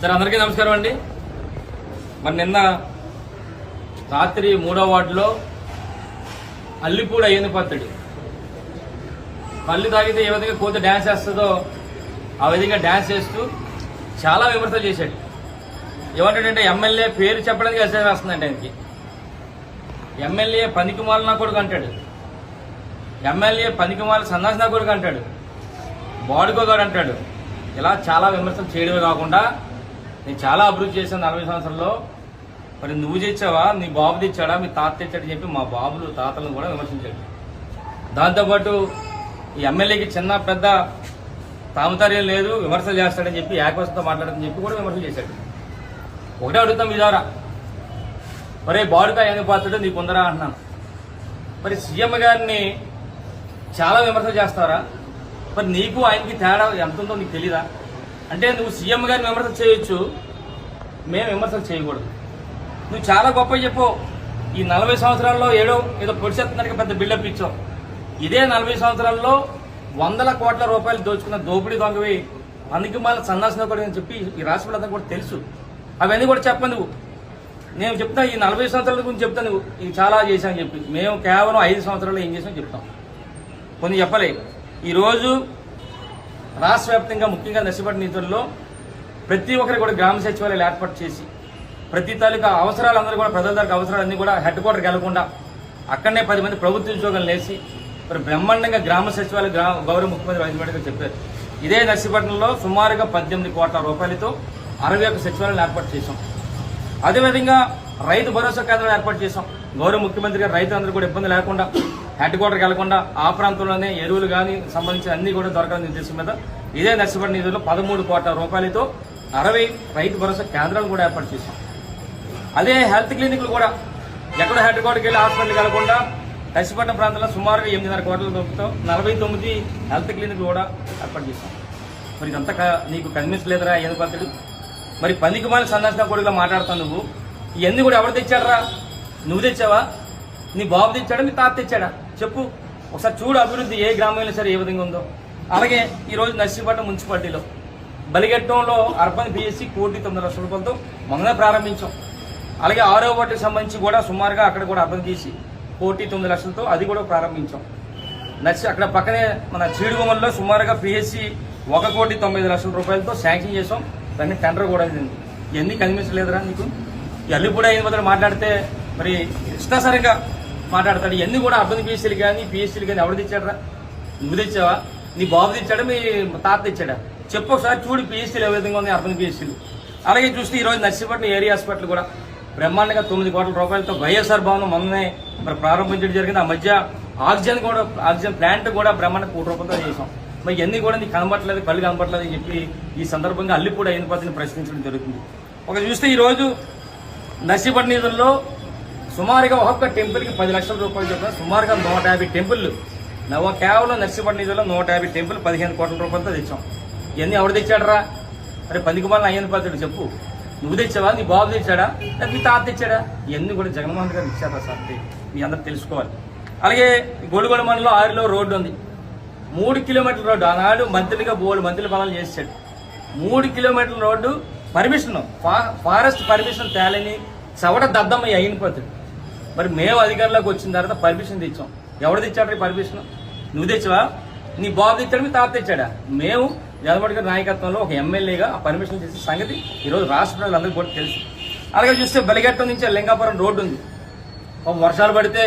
Sir అందరికీ నమస్కారం అండి. మరి నిన్న రాత్రి మూడో వార్డులో అల్లిపూడి అయ్యింది పత్తడి. పల్లి తాగితే ఏ విధంగా కోత డ్యాన్స్ వేస్తుందో ఆ విధంగా డ్యాన్స్ చేస్తూ చాలా విమర్శలు చేశాడు. ఏమంటాడంటే ఎమ్మెల్యే పేరు చెప్పడానికి ఎస్ఐ వేస్తుందంటే ఆయనకి. ఎమ్మెల్యే పనికిమాల నా కొడుకు అంటాడు. ఎమ్మెల్యే పనికిమాల సన్నాసి నా కొడుకు అంటాడు. బాడుకోగాడు అంటాడు. ఇలా చాలా విమర్శలు చేయడమే కాకుండా నేను చాలా అభివృద్ధి చేశాను నలభై సంవత్సరాల్లో మరి నువ్వు తెచ్చావా? నీ బాబు తెచ్చాడా? మీ తాత తెచ్చాడని చెప్పి మా బాబులు తాతలను కూడా విమర్శించాడు. దాంతోపాటు ఈ ఎమ్మెల్యేకి చిన్న పెద్ద తామతార్యం లేదు విమర్శలు చేస్తాడని చెప్పి ఏకవశంతో మాట్లాడని చెప్పి కూడా విమర్శలు చేశాడు. ఒకటే అడుగుతాం మీ ద్వారా. మరే బాడుగా ఎందుకు పాత్రుడు? నీకు ఉందరా అంటున్నాను. మరి సీఎం గారిని చాలా విమర్శలు చేస్తారా? మరి నీకు ఆయనకి తేడా ఎంత ఉందో నీకు తెలీదా? అంటే నువ్వు సీఎం గారిని విమర్శలు చేయొచ్చు. మేము విమర్శలు చేయకూడదు. నువ్వు చాలా గొప్ప చెప్పు. ఈ నలభై సంవత్సరాల్లో ఏడో ఏదో పొడిచెత్తడానికి పెద్ద బిల్డప్ ఇచ్చావు. ఇదే నలభై సంవత్సరాల్లో వందల కోట్ల రూపాయలు దోచుకున్న దోపిడీ దొంగవి అందుకే మళ్ళీ సన్నాసిన కూడా అని చెప్పి ఈ రాష్ట్రంలో కూడా తెలుసు. అవన్నీ కూడా చెప్పను నువ్వు. నేను చెప్తా ఈ నలభై సంవత్సరాల గురించి చెప్తా నువ్వు. ఇది చాలా చేశాను చెప్పి. మేము కేవలం ఐదు సంవత్సరాలు ఏం చేసాం చెప్తాం. కొన్ని చెప్పలే. ఈరోజు రాష్ట్ర వ్యాప్తంగా ముఖ్యంగా నర్సిపట్టి నిధుల్లో ప్రతి ఒక్కరికి కూడా గ్రామ సచివాలయాలు ఏర్పాటు చేసి ప్రతి తాలూకా అవసరాలందరూ కూడా ప్రజల అవసరాలు అవసరాలన్నీ కూడా హెడ్ క్వార్టర్కి వెళ్ళకుండా అక్కడనే పది మంది ప్రభుత్వ ఉద్యోగాలు లేచి మరి బ్రహ్మాండంగా గ్రామ సచివాలయ గ్రామ గౌరవ ముఖ్యమంత్రి రాజమండ్రి గారు చెప్పారు. ఇదే నర్సీపట్నంలో సుమారుగా పద్దెనిమిది కోట్ల రూపాయలతో అరవై ఒక్క సచివాలయాలు ఏర్పాటు చేశాం. అదేవిధంగా రైతు భరోసా కేంద్రం ఏర్పాటు చేశాం. గౌరవ ముఖ్యమంత్రి గారు రైతులందరూ కూడా ఇబ్బంది లేకుండా హెడ్ క్వార్టర్కి వెళ్ళకుండా ఆ ప్రాంతంలోనే ఎరువులు కానీ సంబంధించిన అన్ని కూడా దొరకాలని ఉద్దేశం మీద ఇదే నర్సిపడి నిధుల్లో పదమూడు కోట్ల రూపాయలతో అరవై రైతు భరోసా కేంద్రాలు కూడా ఏర్పాటు చేశాం. అదే హెల్త్ క్లినిక్లు కూడా ఎక్కడ హెడ్ క్వార్టర్కి వెళ్ళి హాస్పిటల్కి వెళ్ళకుండా నర్సిపట్నం ప్రాంతంలో సుమారుగా ఎనిమిదిన్నర కోట్ల దొరుకుతాం నలభై తొమ్మిది హెల్త్ క్లినిక్లు కూడా ఏర్పాటు చేశాం. మరి ఇదంతా క- నీకు కనిపించలేదురా ఎందుకు పద్ధతుడు మరి పందికి మాల సందర్శన కొడుకులో మాట్లాడుతావు నువ్వు? ఇవన్నీ కూడా ఎవరు తెచ్చాడరా? నువ్వు తెచ్చావా? నీ బాబు తెచ్చాడా? నీ తాత తెచ్చాడా? చెప్పు. ఒకసారి చూడు అభివృద్ధి ఏ గ్రామంలో సరే ఏ విధంగా ఉందో. అలాగే ఈరోజు నర్సీపట్నం మున్సిపాలిటీలో బలిగట్టంలో అర్బన్ బిఎస్సి కోటి తొమ్మిది లక్షల రూపాయలతో మొన్న ప్రారంభించాం. అలాగే ఆరో వాటికి సంబంధించి కూడా సుమారుగా అక్కడ కూడా అర్థం చేసి కోటి తొమ్మిది లక్షలతో అది కూడా ప్రారంభించాం. నర్సి అక్కడ పక్కనే మన చీడుగుమల్లో సుమారుగా పిహెచ్సి ఒక కోటి తొమ్మిది లక్షల రూపాయలతో శాంక్షన్ చేసాం. దాన్ని టెండర్ కూడా అయింది ఎందుకు కనిపించలేదురా నీకు? ఎల్లు కూడా అయిన బదులు మాట్లాడితే మరి ఇష్టసరిగా మాట్లాడతాడు. ఇవన్నీ కూడా అర్థం పిఎస్సీలు కానీ పిఎస్సీలు కానీ ఎవరు తెచ్చాడరా? నువ్వు తెచ్చావా? నీ బాబు తెచ్చాడా? మీ తాత తెచ్చాడా? చెప్పు ఒకసారి చూడు పిఎస్సీలు ఏ విధంగా ఉంది అర్థం పిఎస్సీలు. అలాగే చూస్తే ఈరోజు నర్సీపట్నం ఏరియా హాస్పిటల్ కూడా బ్రహ్మాండంగా తొమ్మిది కోట్ల రూపాయలతో వైఎస్ఆర్ భవనం మొన్ననే మరి ప్రారంభించడం జరిగింది. ఆ మధ్య ఆక్సిజన్ కూడా ఆక్సిజన్ ప్లాంట్ కూడా బ్రహ్మాండ కోటి రూపాయలతో చేసాం మరి ఇవన్నీ కూడా నీకు కనబట్టలేదు కళ్ళు కనబట్టలేదు అని చెప్పి ఈ సందర్భంగా అల్లిపూడి అయిన పద్ధతిని ప్రశ్నించడం జరుగుతుంది. ఒక చూస్తే ఈరోజు నర్సీపట్నం నిధుల్లో సుమారుగా ఒక్కొక్క టెంపుల్కి పది లక్షల రూపాయలు చొప్పున సుమారుగా నూట యాభై టెంపుల్ నవ కేవలం నర్సీపట్నం నిధుల్లో నూట యాభై టెంపుల్ పదిహేను కోట్ల రూపాయలతో తెచ్చాం. ఇవన్నీ ఎవరు తెచ్చాడరా? అరే పదికి అయ్యని పద్ధతి చెప్పు. నువ్వు తెచ్చావా? నీ బాబు తెచ్చాడా? లేదా మీ తాత తెచ్చాడా? ఇవన్నీ కూడా జగన్మోహన్ గారు ఇచ్చారా సార్ మీ అందరు తెలుసుకోవాలి. అలాగే గొడుగొడ మండలం ఆరులో రోడ్డు ఉంది. మూడు కిలోమీటర్ల రోడ్డు. ఆనాడు మంత్రిగా బోలు మంత్రుల పనులు చేసాడు మూడు కిలోమీటర్ల రోడ్డు పర్మిషన్. ఫా- ఫారెస్ట్ పర్మిషన్ తేలని చవట దద్దమ్మ అయిపోతుంది మరి మేము అధికారంలోకి వచ్చిన తర్వాత పర్మిషన్ తెచ్చాం. ఎవడు తెచ్చాడు రీ పర్మిషన్ నువ్వు తెచ్చావా? నీ బాబు తెచ్చాడు? మీ తాత తెచ్చాడా? మేము జగన్మోహన్ గారి నాయకత్వంలో ఒక ఎమ్మెల్యేగా ఆ పర్మిషన్ చేసే సంగతి ఈరోజు రాష్ట్ర ప్రజలందరికీ కూడా తెలుసు. అలాగే చూస్తే బలిఘట్టం నుంచి లింగాపురం రోడ్డు ఉంది. వర్షాలు పడితే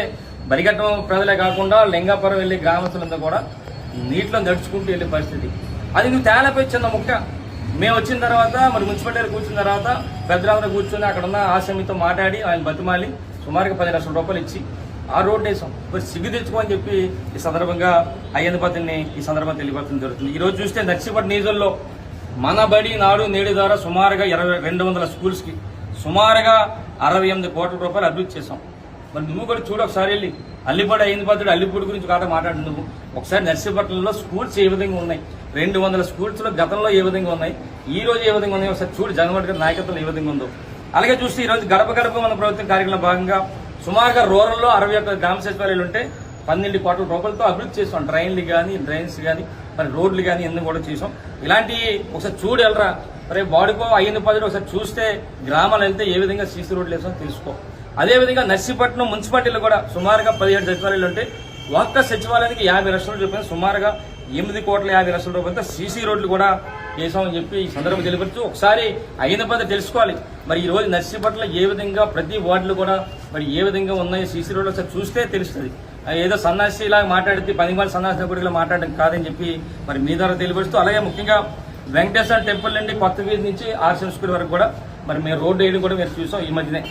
బలిఘట్టం ప్రజలే కాకుండా లింగాపురం వెళ్ళే గ్రామస్తులంతా కూడా నీటిలో నడుచుకుంటూ వెళ్ళే పరిస్థితి. అది నువ్వు తేలపై చిన్న ముక్క. మేము వచ్చిన తర్వాత మరి మున్సిపాలిటీ కూర్చున్న తర్వాత పెద్దలందరూ కూర్చొని అక్కడ ఉన్న ఆశ్రమితో మాట్లాడి ఆయన బతిమాలి సుమారుగా పది లక్షల రూపాయలు ఇచ్చి ఆ రోడ్డు వేసాం. మరి సిగ్గు తెచ్చుకోమని చెప్పి ఈ సందర్భంగా అయ్యన్న పతిని ఈ సందర్భంగా తెలియపరచడం జరుగుతుంది. ఈ రోజు చూస్తే నర్సీపట్ నియోజకవర్గంలో మన బడి నాడు నేడు ద్వారా సుమారుగా ఇరవై రెండు వందల స్కూల్స్కి సుమారుగా అరవై ఎనిమిది కోట్ల రూపాయలు అభివృద్ధి చేసాం మరి నువ్వు కూడా చూడు ఒకసారి వెళ్ళి. అల్లిపడి అయిన పద్ధతి అల్లిపూడి గురించి కాట మాట్లాడు నువ్వు. ఒకసారి నర్సీపట్నంలో స్కూల్స్ ఏ విధంగా ఉన్నాయి? రెండు వందల స్కూల్స్లో గతంలో ఏ విధంగా ఉన్నాయి? ఈ రోజు ఏ విధంగా ఉన్నాయి? ఒకసారి చూడు జగన్మోహన్ గారి నాయకత్వం ఏ విధంగా ఉందో. అలాగే చూస్తే ఈ రోజు గడప గడప మన ప్రభుత్వం కార్యక్రమం భాగంగా సుమారుగా రూరల్లో అరవై ఒక్క గ్రామ సచివాలయాలు ఉంటే పన్నెండు కోట్ల రూపాయలతో అభివృద్ధి చేసాం ట్రైన్లు కానీ డ్రైన్స్ కానీ మరి రోడ్లు కానీ ఎందుకు కూడా చేసాం ఇలాంటి ఒకసారి చూడు వెళ్ళరా రేపు వాడుకో అయ్యింది పది ఒకసారి చూస్తే గ్రామాలు వెళ్తే ఏ విధంగా సీసీ రోడ్లు వేసామో తెలుసుకో. అదేవిధంగా నర్సీపట్నం మున్సిపాలిటీలో కూడా సుమారుగా పదిహేడు సచివాలయాలు ఉంటే ఒక్క సచివాలయానికి యాభై లక్షల రూపాయలు సుమారుగా ఎనిమిది కోట్ల యాభై లక్షల రూపాయలతో సీసీ రోడ్లు కూడా చేసామని చెప్పి ఈ సందర్భం తెలియవచ్చు ఒకసారి అయిన పద తెలుసుకోవాలి. మరి ఈ రోజు నర్సీపట్ల ఏ విధంగా ప్రతి వార్డులు కూడా మరి ఏ విధంగా ఉన్నాయి? సీసీ రోడ్లు ఒకసారి చూస్తే తెలుస్తుంది. ఏదో సన్నాసిలా మాట్లాడితే పది సన్నాసి గుడిలో మాట్లాడడం కాదని చెప్పి మరి మీ ద్వారా తెలియపరుస్తూ అలాగే ముఖ్యంగా వెంకటేశ్వర టెంపుల్ నుండి కొత్త వీధి నుంచి ఆర్సన్ స్కూల్ వరకు కూడా మరి మేము రోడ్డు వేయడం కూడా మీరు చూసాం ఈ మధ్యనే.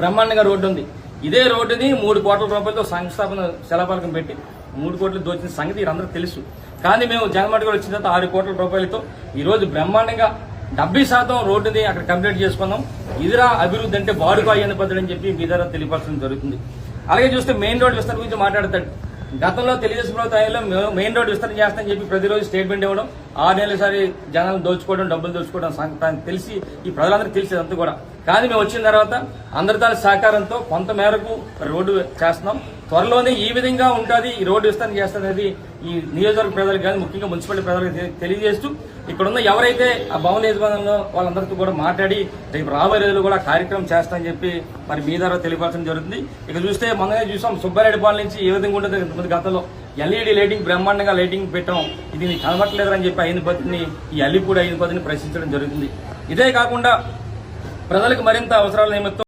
బ్రహ్మాండంగా రోడ్డు ఉంది. ఇదే రోడ్డుని మూడు కోట్ల రూపాయలతో శంకుస్థాపన శిలాపలకం పెట్టి మూడు కోట్లు దోచిన సంగతి అందరూ తెలుసు. కానీ మేము జగన్మోహన్ గారు వచ్చిన తర్వాత ఆరు కోట్ల రూపాయలతో ఈరోజు బ్రహ్మాండంగా డెబ్బై శాతం రోడ్డుని అక్కడ కంప్లీట్ చేసుకున్నాం. ఇదిరా అభివృద్ధి అంటే బాడుగా అయ్యని పద్ధతి అని చెప్పి మీ ద్వారా తెలియపరచడం జరుగుతుంది. అలాగే చూస్తే మెయిన్ రోడ్ విస్తరణ గురించి మాట్లాడతాడు. గతంలో తెలుగుదేశం ప్రభుత్వంలో మేము మెయిన్ రోడ్ విస్తరణ చేస్తానని చెప్పి ప్రతిరోజు స్టేట్మెంట్ ఇవ్వడం ఆరు నెలలసారి జనాలు జనాలను దోచుకోవడం డబ్బులు దోచుకోవడం సంగతి తెలిసి ఈ ప్రజలందరికీ తెలిసేది అంతా కూడా. కానీ మేము వచ్చిన తర్వాత అందరి సహకారంతో కొంత మేరకు రోడ్డు చేస్తున్నాం. త్వరలోనే ఈ విధంగా ఉంటుంది ఈ రోడ్డు విస్తరణ చేస్తుంది ఈ నియోజకవర్గ ప్రజలకు కానీ ముఖ్యంగా మున్సిపాలిటీ ప్రజలకు తెలియజేస్తూ ఇక్కడున్న ఎవరైతే ఆ భవన యజమానులు వాళ్ళందరితో కూడా మాట్లాడి రేపు రాబోయే రోజులు కూడా కార్యక్రమం చేస్తామని చెప్పి మరి మీ ద్వారా తెలియపరచడం జరుగుతుంది. ఇక చూస్తే మొన్ననే చూసాం సుబ్బారెడ్డి పాల నుంచి ఏ విధంగా ఉంటుంది ఇంతకుముందు గతంలో ఎల్ఈడి లైటింగ్ బ్రహ్మాండంగా లైటింగ్ పెట్టాం. ఇది నీకు కనబట్టలేదని చెప్పి అయిన పద్ధతిని ఈ అల్లిపూడి ఐదు అయిన ప్రశ్నించడం జరుగుతుంది. ఇదే కాకుండా ప్రజలకు మరింత అవసరాల నిమిత్తం